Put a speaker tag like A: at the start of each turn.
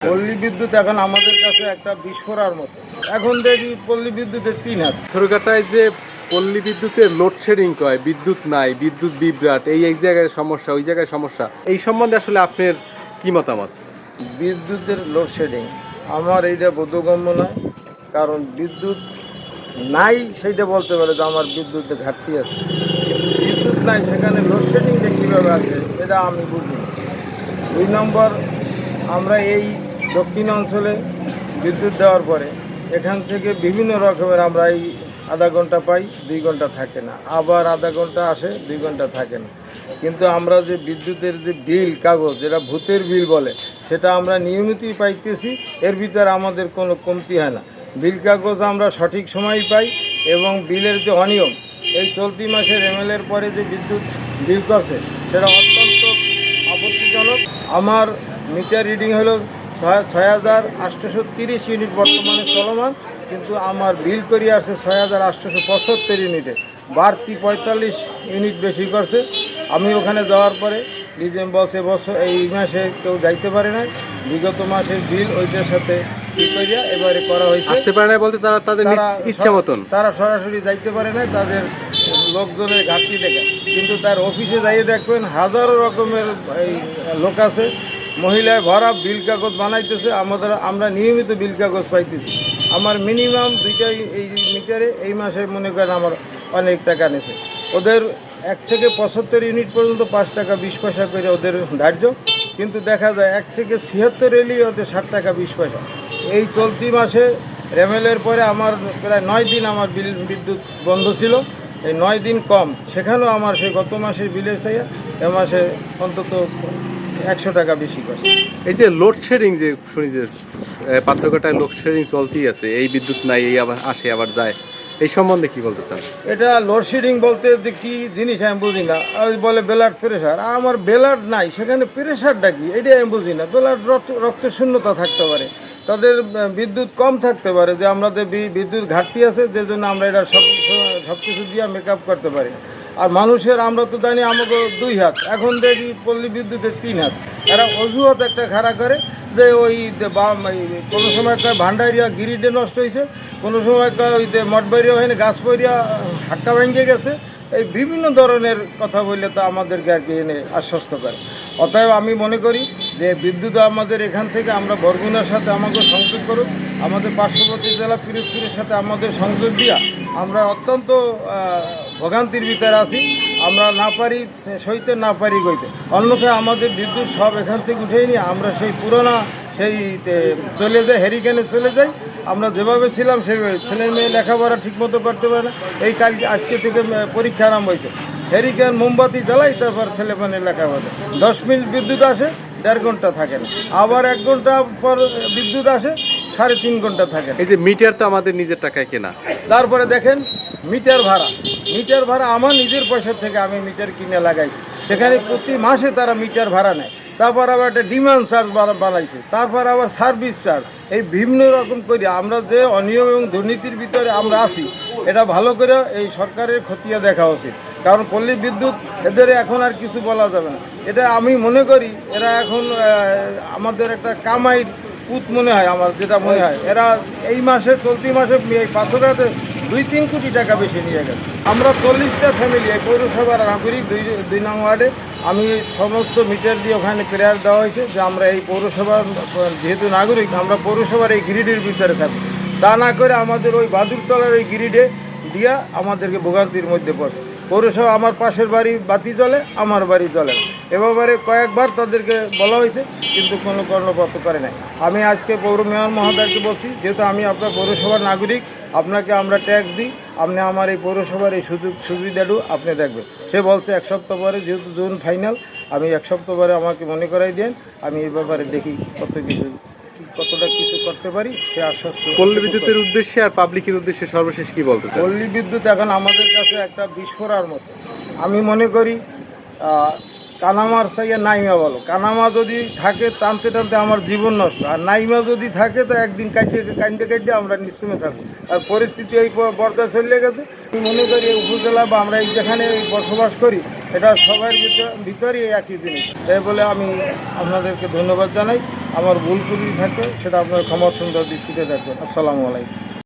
A: পল্লী বিদ্যুৎ এখন আমাদের কাছে একটা বিস্ফোরার মতো। এখন দেখি পল্লী বিদ্যুতের তিন হাত।
B: ছোটখাটায় যে পল্লী বিদ্যুতের লোডশেডিং কয় বিদ্যুৎ নাই বিদ্যুৎ বিভ্রাট এই এক জায়গায় সমস্যা ওই জায়গায় সমস্যা এই সম্বন্ধে আসলে আপনার কি মতামত?
A: বিদ্যুতের লোডশেডিং আমার এইটা বোধগম্য নয় কারণ বিদ্যুৎ নাই সেইটা বলতে পারে যে আমার বিদ্যুতের ঘাটতি আছে। বিদ্যুৎ নাই সেখানে লোডশেডিংটা কীভাবে আছে এটা আমি বুঝি দুই নম্বর আমরা এই দক্ষিণ অঞ্চলে বিদ্যুৎ দেওয়ার পরে এখান থেকে বিভিন্ন রকমের আমরা এই আধা ঘণ্টা পাই, দুই ঘণ্টা থাকে না। আবার আধা ঘণ্টা আসে, দুই ঘণ্টা থাকে না। কিন্তু আমরা যে বিদ্যুতের যে বিল, কাগজ, যেটা ভূতের বিল বলে, সেটা আমরা নিয়মিতই পাইতেছি। এর ভিতরে আমাদের কোনো কমতি হয় না। বিল, কাগজ আমরা সঠিক সময় পাই এবং বিলের যে অনিয়ম, এই চলতি মাসের এমএলএর পরে যে বিদ্যুৎ বিল করছে, সেটা অত্যন্ত আপত্তিজনক। আমার মিটার রিডিং হলো ছয় হাজার আটশোশো তিরিশ ইউনিট বর্তমানে চলমান কিন্তু আমার বিল করি আছে ছয় হাজার আটশোশো পঁচাত্তর ইউনিটে। বাড়তি পঁয়তাল্লিশ ইউনিট বেশি করছে। আমি ওখানে যাওয়ার পরে ডিজেম বলছে বছর এই মাসে কেউ যাইতে পারে না বিগত মাসের বিল ওইটার সাথে এবারে করা হয়েছে?
B: আসতে পারে না বলতে তারা তাদের ইচ্ছা মতন।
A: তারা সরাসরি যাইতে পারে না তাদের লোকজনের ঘাটতি দেখে। কিন্তু তার অফিসে যাইয়ে দেখবেন হাজারো রকমের এই লোক আছে। মহিলায় ভরা বিল কাগজ বানাইতেছে, আমাদের আমরা নিয়মিত বিল কাগজ পাইতেছি। আমার মিনিমাম দুইটাই এই মিটারে এই মাসে মনে করেন আমার অনেক টাকা নেছে। ওদের এক থেকে পঁচাত্তর ইউনিট পর্যন্ত পাঁচ টাকা বিশ পয়সা করে ওদের ধার্য। কিন্তু দেখা যায় এক থেকে ছিয়াত্তর এলি ওদের ষাট টাকা বিশ পয়সা। এই চলতি মাসে রেমেলের পরে আমার প্রায় নয় দিন আমার বিল বিদ্যুৎ বন্ধ ছিল। এই নয় দিন কম। সেখানেও আমার সেই গত মাসের বিলের চাইয়া এ মাসে অন্তত একশো টাকা বেশি করছে
B: এই যে লোডশেডিং যে শুনি যে পাথরঘাটায় লোডশেডিং চলতেই আছে এই বিদ্যুৎ নাই এই আবার আসে আবার যায় এই সম্বন্ধে কি বলতে চান?
A: এটা লোডশেডিং বলতে যে কী জিনিস আমি বুঝি না। ওই বলে ব্লাড প্রেশার আমার ব্লাড নাই সেখানে প্রেশারটা কি? এটাই আমি বুঝি না। ব্লাড রক্ত শূন্যতা থাকতে পারে। তাদের বিদ্যুৎ কম থাকতে পারে যে আমাদের বিদ্যুৎ ঘাটতি আছে যে জন্য আমরা এটা সব সব কিছু দিয়ে মেকআপ করতে পারি। আর মানুষের, আমরা তো জানি আমাকে দুই হাত, এখন দেখি পল্লী বিদ্যুতের তিন হাত। এরা অজুহাত একটা খাড়া করে যে ওই কোনো সময় কয় ভান্ডারিয়া গিরিডে নষ্ট হয়েছে, কোনো সময় কয় ওই যে মঠবাড়িয়া হয়নি গাছ পড়িয়া হাক্কা ভেঙে গেছে। এই বিভিন্ন ধরনের কথা বললে তো আমাদেরকে আর কি এনে আশ্বস্ত করে। অতএব আমি মনে করি যে বিদ্যুৎ আমাদের এখান থেকে আমরা বরগুনার সাথে আমাকে সংযোগ করুক, আমাদের পার্শ্ববর্তী জেলা পিরোজপুরের সাথে আমাদের সংযোগ দিয়া আমরা অত্যন্ত ভোগান্তির ভিতরে আছি। আমরা না পারি, সইতে না পারি গইতে অন্যথায় আমাদের বিদ্যুৎ সব এখান থেকে উঠেই নিয়ে আমরা সেই পুরোনো সেই চলে যাই হ্যারিকেনে চলে যাই। আমরা যেভাবে ছিলাম সেইভাবে ছেলে মেয়ে লেখাপড়া ঠিকমতো করতে পারে না। এই কাল, আজকে থেকে পরীক্ষা আরম্ভ হয়েছে। হ্যারিকেন মোমবাতি জ্বালাই তারপর ছেলে মেয়ে লেখাপড়া। দশ মিনিট বিদ্যুৎ আসে, দেড় ঘণ্টা থাকে না। আবার এক ঘণ্টা পর বিদ্যুৎ আসে সাড়ে তিন ঘণ্টা থাকে।
B: এই যে মিটার তো আমাদের নিজের টাকায় কেনা।
A: তারপরে দেখেন মিটার ভাড়া। মিটার ভাড়া আমার নিজের পয়সা থেকে আমি মিটার কিনে লাগাইছি। সেখানে প্রতি মাসে তারা মিটার ভাড়া নেয়। তারপর আবার একটা ডিমান্ড চার্জ বানাইছে তারপর আবার সার্ভিস চার্জ এই বিভিন্ন রকম করি আমরা যে অনিয়ম এবং দুর্নীতির ভিতরে আমরা আছি এটা ভালো করে এই সরকারের খতিয়ে দেখা উচিত। কারণ পল্লী বিদ্যুৎ এদের এখন আর কিছু বলা যাবে না। এটা আমি মনে করি এরা এখন আমাদের একটা কামাইর পুত মনে হয়, আমার যেটা মনে হয়। এরা এই মাসে, চলতি মাসে এই পাথরাতে দুই তিন কোটি টাকা বেশি নিয়ে গেছে। আমরা চল্লিশটা ফ্যামিলি এই পৌরসভার নাগরিক দুই দুই নং ওয়ার্ডে। আমি সমস্ত মিটার দিয়ে ওখানে প্রেয়ার দেওয়া হয়েছে যে আমরা এই পৌরসভার, যেহেতু নাগরিক, আমরা পৌরসভার এই গ্রিডের ভিতরে থাকি তা না করে আমাদের ওই বাদুরতলার ওই গ্রিডে দিয়া আমাদেরকে ভোগান্তির মধ্যে পড়ছে। পৌরসভা আমার পাশের বাড়ি বাতি জ্বলে, আমার বাড়ি জ্বলে না। এ কয়েকবার তাদেরকে বলা হয়েছে। কিন্তু কোনো কর্ণপাত করে নাই। আমি আজকে পৌর মেয়র মহোদয়কে বলছি যেহেতু আমি আপনার পৌরসভার নাগরিক আপনাকে আমরা ট্যাক্স দিই আপনি আমার এই পৌরসভার এই সুযোগ সুবিধাটু আপনি দেখবেন। সে বলছে এক সপ্তাহ পরে যেহেতু জুন ফাইনাল আমি এক সপ্তাহ পরে আমাকে মনে করাই দেন আমি এই ব্যাপারে দেখি কত কিছু কতটা কিছু করতে পারি সে আশ্বস্ত
B: পল্লী বিদ্যুতের উদ্দেশ্যে আর পাবলিকের উদ্দেশ্যে সর্বশেষ কি বলতে
A: পল্লী বিদ্যুৎ এখন আমাদের কাছে একটা বিস্ফোরার মতো। আমি মনে করি কানামার সাইয়া নাইমা বলো। কানামা যদি থাকে, টানতে টানতে আমার জীবন নষ্ট। আর নাইমা যদি থাকে, তো একদিন কাটিয়ে কাটতে কাটতে আমরা নিশ্চয় থাকব। আর পরিস্থিতি এই পর্যায়ে চলে গেছে। আমি মনে করি এই উপজেলা বা আমরা যেখানে বসবাস করি, এটা সবার ভিতর একই জিনিস। তাই বলে আমি আপনাদেরকে ধন্যবাদ জানাই। আমার ভুল করি থাকে, সেটা আপনার ক্ষমা সুন্দর দৃষ্টিতে দেখবেন। আসসালামু আলাইকুম।